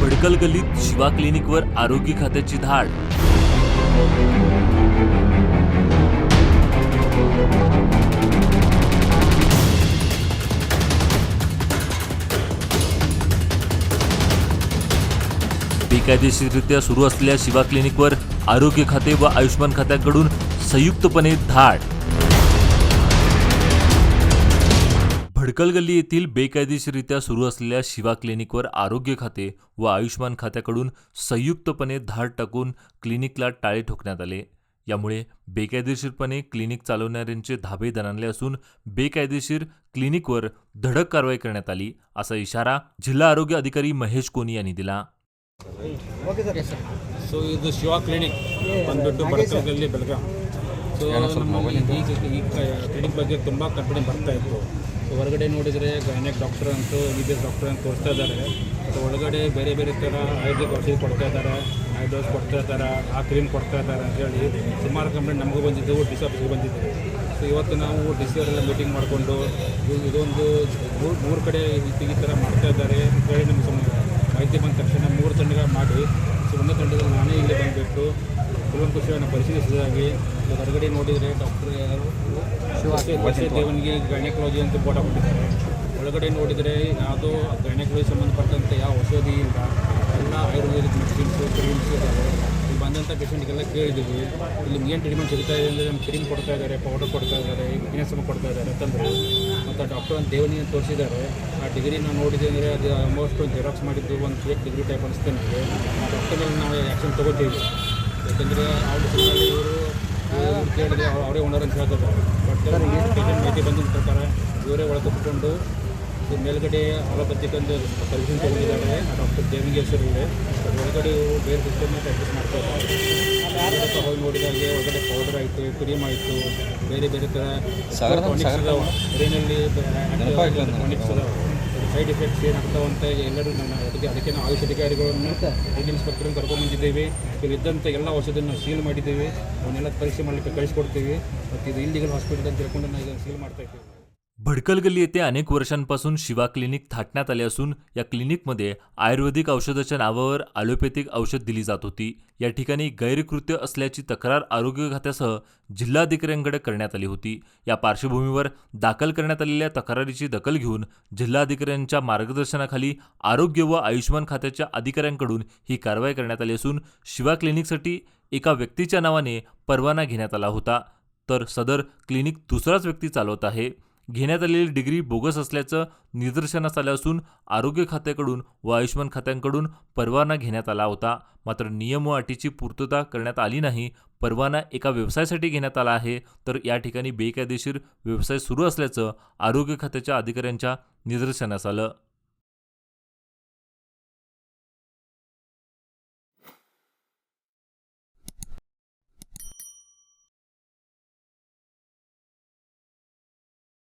भडकल गल्लीत शिवा क्लिनिकवर आरोग्य खात्याची धाड. बेकायदेशीररित्या सुरू असलेल्या शिवा क्लिनिकवर आरोग्य खाते व आयुष्मान खात्याकडून संयुक्तपणे धाड. भडकलगल्ली येथील बेकायदेशीररित्या सुरू असलेल्या शिवा क्लिनिकवर आरोग्य खाते व आयुष्मान खात्याकडून संयुक्तपणे धाड टाकून क्लिनिकला टाळे ठोकण्यात आले. यामुळे बेकायदेशीरपणे क्लिनिक चालवणाऱ्यांचे धाबे दणाणले असून बेकायदेशीर क्लिनिकवर धडक कारवाई करण्यात आली असा इशारा जिल्हा आरोग्य अधिकारी महेश कोनी यांनी दिला. सो शिवा क्लिनिक ಸೊ ನಮ್ಮಲ್ಲಿ ಈಗ ಈ ಕ್ಲಿನಿಕ್ ಬಗ್ಗೆ ತುಂಬ ಕಂಪ್ಲೇಂಟ್ ಬರ್ತಾ ಇತ್ತು. ಸೊ ಹೊರಗಡೆ ನೋಡಿದರೆ ಗೈನಕ್ ಡಾಕ್ಟರ್ ಅಂತೂ ಬಿ ಬಿ ಎಸ್ ಡಾಕ್ಟರ್ ಅಂತ ತೋರಿಸ್ತಾ ಇದ್ದಾರೆ. ಸೊ ಒಳಗಡೆ ಬೇರೆ ಬೇರೆ ಥರ ಆಯುರ್ವೇದಿಕ್ ಔಷಧಿ ಕೊಡ್ತಾ ಇದ್ದಾರೆ ಐಡೋಸ್ ಕೊಡ್ತಾ ಇದ್ದಾರೆ ಆ ಕ್ರೀಮ್ ಕೊಡ್ತಾ ಇದ್ದಾರೆ ಅಂತೇಳಿ ಸುಮಾರು ಕಂಪ್ಲೇಂಟ್ ನಮಗೂ ಬಂದಿದ್ದವು ಡಿ ಸಿ ಆಫೀಸ್ಗೆ ಬಂದಿದ್ದವು ಸೊ ಇವತ್ತು ನಾವು ಡಿ ಸಿ ಅವರೆಲ್ಲ ಮೀಟಿಂಗ್ ಮಾಡಿಕೊಂಡು ಇದೊಂದು ಮೂರು ಮೂರು ಕಡೆ ಈ ಥರ ಮಾಡ್ತಾ ಇದ್ದಾರೆ ಅಂತೇಳಿ ನಮ್ಗೆ ಸುಮ್ಮನೆ ಮಾಹಿತಿ ಬಂದ ತಕ್ಷಣ ಮೂರು ತಂಡಗಳು ಮಾಡಿ ಸೊ ಒಂದೇ ತಂಡದಲ್ಲಿ ನಾನೇ ಇಲ್ಲೇ ಬಂದುಬಿಟ್ಟು ಕುಲಂಕುಷವನ್ನು ಪರಿಶೀಲಿಸಿದಾಗಿ ಹೊರಗಡೆ ನೋಡಿದರೆ ಡಾಕ್ಟರ್ ಯಾರು ಶಿವಾಸಿ ದೇವನಿಗೆ ಗೈನಕಾಲಜಿ ಅಂತ ಫೋಟೋ ಕೊಟ್ಟಿದ್ದಾರೆ ಒಳಗಡೆ ನೋಡಿದರೆ ಯಾವುದೋ ಗೈನಕಾಲಜಿ ಸಂಬಂಧಪಟ್ಟಂತೆ ಯಾವ ಔಷಧಿ ಇಲ್ಲ. ಎಲ್ಲ ಆಯುರ್ವೇದಿಕ್ ಮೆಡಿಸಿನ್ಸು ಕ್ರೀಮ್ಸ್ ಇದ್ದಾವೆ ಇಲ್ಲಿ ಬಂದಂಥ ಪೇಷಂಟ್ಗೆಲ್ಲ ಕೇಳಿದ್ದೀವಿ. ಇಲ್ಲಿ ಏನು ಟ್ರೀಟ್ಮೆಂಟ್ ಸಿಗ್ತಾ ಇದೆ ಅಂದರೆ ನಮ್ಮ ಕ್ರೀಮ್ ಕೊಡ್ತಾ ಇದ್ದಾರೆ ಪೌಡರ್ ಕೊಡ್ತಾ ಇದ್ದಾರೆ ವಿಕ್ನೆಸ್ ಕೊಡ್ತಾ ಇದ್ದಾರೆ ಅಂತಂದರೆ. ಮತ್ತು ಡಾಕ್ಟರ್ ಒಂದು ದೇವನಿಗೆ ತೋರಿಸಿದ್ದಾರೆ. ಆ ಡಿಗ್ರಿ ನಾವು ನೋಡಿದೆ ಅಂದರೆ ಅದು ಆಲ್ಮೋಸ್ಟ್ ಜೆರಾಕ್ಸ್ ಮಾಡಿದ್ದು ಒಂದು ಫೇಕ್ ಡಿಗ್ರಿ ಟೈಪ್ ಅನಿಸ್ತೇನೆ ಡಾಕ್ಟರ್ ಮೇಲೆ ನಾವು ಆ್ಯಕ್ಷನ್ ತೊಗೋತೀವಿ. ಯಾಕಂದರೆ ಅವ್ರು ಇವರು ಕೇಳಿದ್ರೆ ಅವ್ರು- ಓನರ್ ಅಂತ ಹೇಳ್ತಾರೆ. ಬಟ್ ಪೇಷಂಟ್ ಮಾಹಿತಿ ಬಂದಿದ್ದ ಪ್ರಕಾರ ಇವರೇ ಒಳಗೆ ಕುತ್ಕೊಂಡು ಮೇಲ್ಗಡೆ ಅಲೋಪತಿಕ್ ಒಂದು ಪರೀಕ್ಷೆ ತಗೊಂಡಿದ್ದಾರೆ. ಡಾಕ್ಟರ್ ದೇವಿಗೆ ಇದೆ ಒಳಗಡೆ ಇವರು ಬೇರೆ ಸಿಸ್ಟಮ್ನ ಪ್ರಾಕ್ಟೀಸ್ ಮಾಡ್ತಾರೆ ಹೋಗಿ ನೋಡಿದಾಗೆ ಒಳಗಡೆ ಪೌಡರ್ ಆಯಿತು ಕ್ರೀಮ್ ಆಯಿತು ಬೇರೆ ಬೇರೆ ಥರ ಟಾನಿಕ್ಸ್ ಸೈಡ್ ಎಫೆಕ್ಟ್ಸ್ ಏನಾಗ್ತಾವೆ ಅಂತ ಎಲ್ಲರೂ ನನ್ನ ಅದಕ್ಕೆ ಅದಕ್ಕೆ ನಾವು ಆಯುಷ್ ಅಧಿಕಾರಿಗಳನ್ನು ಹೆಲ್ತ್ ಇನ್ಸ್ಪೆಕ್ಟರ್ ಕರ್ಕೊಂಡ್ಬಂದಿದ್ದೇವೆ ಇಲ್ಲಿ ಇದ್ದಂಥ ಎಲ್ಲ ಔಷಧಿಯನ್ನು ಸೀಲ್ ಮಾಡಿದ್ದೇವೆ. ಅವನ್ನೆಲ್ಲ ಪರೀಕ್ಷೆ ಮಾಡಲಿಕ್ಕೆ ಕಳಿಸ್ಕೊಡ್ತೀವಿ. ಮತ್ತು ಇದು ಇಲ್ಲಿಗಲ್ ಹಾಸ್ಪಿಟಲ್ ಅಂತ ತಿಳ್ಕೊಂಡು ನಾವು ಇದನ್ನು ಸೀಲ್ ಮಾಡ್ತಾ ಇದ್ದೀವಿ. भडकल गल्ली येथे अनेक वर्षांपासून शिवा क्लिनिक थाटण्यात आले असून या क्लिनिकमध्ये आयुर्वेदिक औषधाच्या नावावर ॲलोपॅथिक औषध दिली जात होती. या ठिकाणी गैरकृत्य असल्याची तक्रार आरोग्य खात्यासह जिल्हाधिकाऱ्यांकडे करण्यात आली होती. या पार्श्वभूमीवर दाखल करण्यात आलेल्या तक्रारीची दखल घेऊन जिल्हाधिकाऱ्यांच्या मार्गदर्शनाखाली आरोग्य व आयुष्यमान खात्याच्या अधिकाऱ्यांकडून ही कारवाई करण्यात आली असून शिवा क्लिनिकसाठी एका व्यक्तीच्या नावाने परवाना घेण्यात आला होता. तर सदर क्लिनिक दुसराच व्यक्ती चालवत आहे. घेण्यात आलेली डिग्री बोगस असल्याचं निदर्शनास आलं असून आरोग्य खात्याकडून व आयुष्यमान खात्यांकडून परवाना घेण्यात आला होता. मात्र नियम व अटीची पूर्तता करण्यात आली नाही. परवाना एका व्यवसायासाठी घेण्यात आला आहे. तर या ठिकाणी बेकायदेशीर व्यवसाय सुरू असल्याचं आरोग्य खात्याच्या अधिकाऱ्यांच्या निदर्शनास आलं.